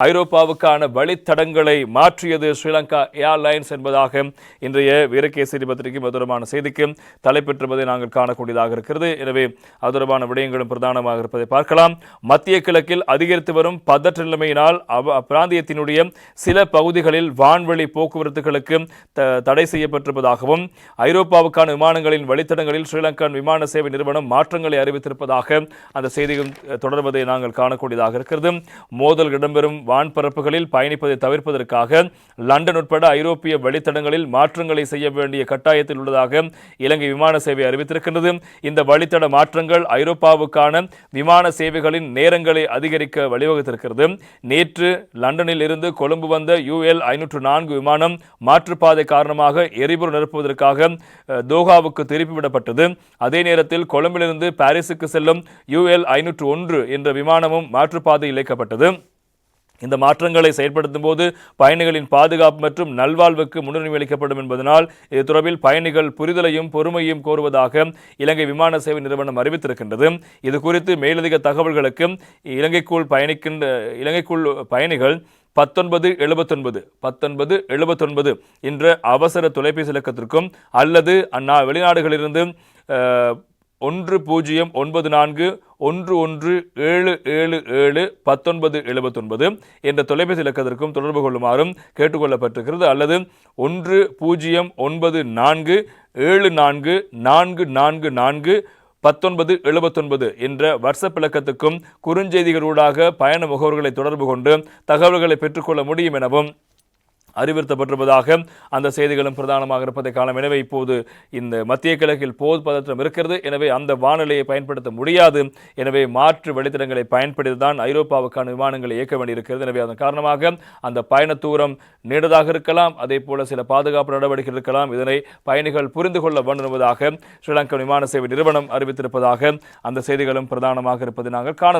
ஐரோப்பாவுக்கான வழித்தடங்களை மாற்றியது ஸ்ரீலங்கா ஏர்லைன்ஸ் என்பதாக இன்றைய வீரகேசரி பத்திரிகை மதுரமான செய்திக்கு தலைப்பெற்றுவதை நாங்கள் காணக்கூடியதாக இருக்கிறது. எனவே அதுரமான விடயங்களும் பிரதானமாக இருப்பதை பார்க்கலாம். மத்திய கிழக்கில் அதிகரித்து வரும் பதற்ற நிலைமையினால் அவ அப்பிராந்தியத்தினுடைய சில பகுதிகளில் வான்வழி போக்குவரத்துகளுக்கு த- தடை செய்யப்பட்டிருப்பதாகவும் ஐரோப்பாவுக்கான விமானங்களின் வழித்தடங்களில் ஸ்ரீலங்கன் விமான சேவை நிறுவனம் மாற்றங்களை அறிவித்திருப்பதாக அந்த செய்திகள் தொடர்வதை நாங்கள் காணக்கூடியதாக இருக்கிறது. மோதல் இடம்பெறும் வான்பரப்புகளில் பயணிப்பதை தவிர்ப்பதற்காக லண்டன் உட்பட ஐரோப்பிய வழித்தடங்களில் மாற்றங்களை செய்ய வேண்டிய கட்டாயத்தில் உள்ளதாக இலங்கை விமான சேவை அறிவித்திருக்கின்றது. இந்த வழித்தட மாற்றங்கள் ஐரோப்பாவுக்கான விமான சேவைகளின் நேரங்களை அதிகரிக்க வழிவகுத்திருக்கிறது. நேற்று லண்டனில் இருந்து கொழும்பு வந்த யூஎல் ஐநூற்று நான்கு விமானம் மாற்றுப்பாதை காரணமாக எரிபொருள் நிரப்புவதற்காக தோஹாவுக்கு திருப்பிவிடப்பட்டது அதே நேரத்தில் கொழும்பிலிருந்து பாரிஸுக்கு செல்லும் யூஎல் ஐநூற்று ஒன்று என்ற விமானமும் மாற்றுப்பாதையில் இழைக்கப்பட்டது இந்த மாற்றங்களை செயற்படுத்தும் போது பயணிகளின் பாதுகாப்பு மற்றும் நல்வாழ்வுக்கு முன்னுரிமை அளிக்கப்படும் என்பதனால் இது தொடர்பில் பயணிகள் புரிதலையும் பொறுமையும் கோருவதாக இலங்கை விமான சேவை நிறுவனம் அறிவித்திருக்கின்றது. இது குறித்து மேலதிக தகவல்களுக்கு இலங்கைக்குள் பயணிக்கின்ற இலங்கைக்குள் பயணிகள் பத்தொன்பது எழுபத்தொன்பது பத்தொன்பது எழுபத்தொன்பது என்ற அவசர தொலைபேசி இலக்கத்திற்கும் அல்லது அந்நா வெளிநாடுகளிலிருந்து ஒன்று பூஜ்ஜியம் ஒன்பது நான்கு ஒன்று ஒன்று ஏழு ஏழு ஏழு பத்தொன்பது எழுபத்தொன்பது என்ற தொலைபேசி இலக்கத்திற்கும் தொடர்பு கொள்ளுமாறும் கேட்டுக்கொள்ளப்பட்டிருக்கிறது. அல்லது ஒன்று பூஜ்ஜியம் ஒன்பது நான்கு ஏழு நான்கு நான்கு நான்கு நான்கு பத்தொன்பது எழுபத்தொன்பது என்ற வாட்ஸ்அப் இலக்கத்துக்கும் குறுஞ்செய்திகளூடாக பயண முகவர்களை தொடர்பு கொண்டு தகவல்களை பெற்றுக்கொள்ள முடியும் எனவும் அறிவுறுத்தப்பட்டிருப்பதாக அந்த செய்திகளும் பிரதானமாக இருப்பதை காலம் எனவே இப்போது இந்த மத்திய கிழக்கில் போர் பதற்றம் இருக்கிறது. எனவே அந்த வானிலையை பயன்படுத்த முடியாது. எனவே மாற்று வழித்தடங்களை பயன்படுத்தி தான் ஐரோப்பாவுக்கான விமானங்களை இயக்க வேண்டியிருக்கிறது. எனவே அதன் காரணமாக அந்த பயண தூரம் நீண்டதாக இருக்கலாம். அதே போல சில பாதுகாப்பு நடவடிக்கை இருக்கலாம். இதனை பயணிகள் புரிந்து கொள்ள வேண்டும் என்பதாக ஸ்ரீலங்கா விமான சேவை நிறுவனம் அறிவித்திருப்பதாக அந்த செய்திகளும் பிரதானமாக இருப்பதை நாங்கள் காண